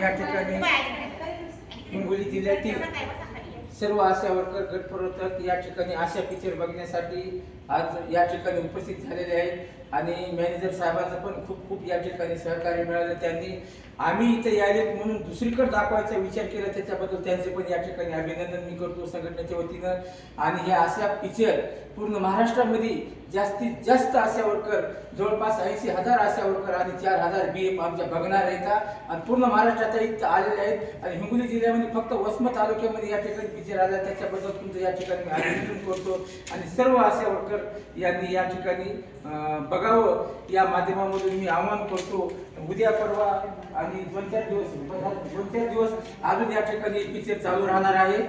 या ठिकाणी हिंगोली जिल्ह्यातील सर्व आशा वर्कर गट प्रवर्तक या ठिकाणी आशा पिक्चर बघण्यासाठी आज या ठिकाणी उपस्थित झालेले आहेत. आणि मॅनेजर साहेबांचं पण खूप खूप या ठिकाणी सहकार्य मिळालं. त्यांनी आम्ही इथे यायले म्हणून दुसरीकडे दाखवायचा विचार केला. त्याच्याबद्दल त्यांचे पण या ठिकाणी अभिनंदन मी करतो संघटनेच्या वतीनं. आणि हे आशा पिक्चर पूर्ण महाराष्ट्रामध्ये जास्तीत जास्त आशा वर्कर जवळपास ऐंशी हजार आशा वर्कर आणि चार हजार बी एफ आमच्या बघणार आहेत आणि पूर्ण महाराष्ट्रात इथं आलेले आहेत. आणि हिंगोली जिल्ह्यामध्ये फक्त वसमत तालुक्यामध्ये या ठिकाणी विजय आला त्याच्याबद्दल तुमचं या ठिकाणी मी अभिनंदन करतो. आणि सर्व आशा वर्कर यांनी या ठिकाणी बघावं. या माध्यमामधून मी आवाहन करतो. उद्या परवा आणि दोन चार दिवस दोन चार दिवस अजून या ठिकाणी पिक्चर चालू राहणार आहे.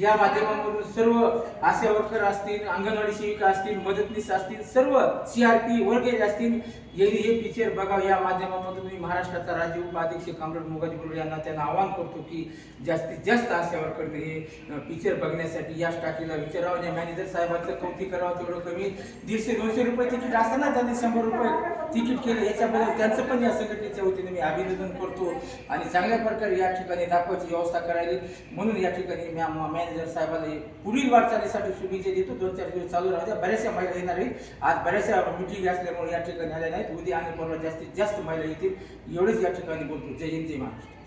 या माध्यमामधून सर्व आशा वर्कर असतील अंगणवाडी सेविका असतील मदतनीस असतील सर्व सीआरपी वर्गेज असतील यांनी हे पिक्चर बघावं. या माध्यमामधून मी महाराष्ट्राचा राज्य उपाध्यक्ष कामरेड मुगाजी गुरु यांना त्यांना आवाहन करतो की जास्तीत जास्त आशा वर्करने हे पिक्चर बघण्यासाठी या टाकीला विचारावं या मॅनेजर साहेबांचं कौतिक करावं. तेवढं कमी दीडशे दोनशे रुपये तिकीट असताना त्यांनी शंभर रुपये तिकीट केलं. याच्याबद्दल त्यांचं पण या संघटनेच्या वतीने मी अभिनंदन करतो. आणि चांगल्या प्रकारे या ठिकाणी दाखवायची व्यवस्था करायची म्हणून या ठिकाणी मॅ- मॅनेजर साहेबांनी पुढील वाटचालीसाठी शुभेच्छा देतो दोन चार दिवस चालू राहते बऱ्याचशा महिला येणार आहेत. आज बऱ्याचशा मिटिंग असल्यामुळे या ठिकाणी आल्या नाहीत. उद्या आणि परवा जास्तीत जास्त महिला येतील. एवढेच या ठिकाणी बोलतो. जय हिंद जय महाराष्ट्र.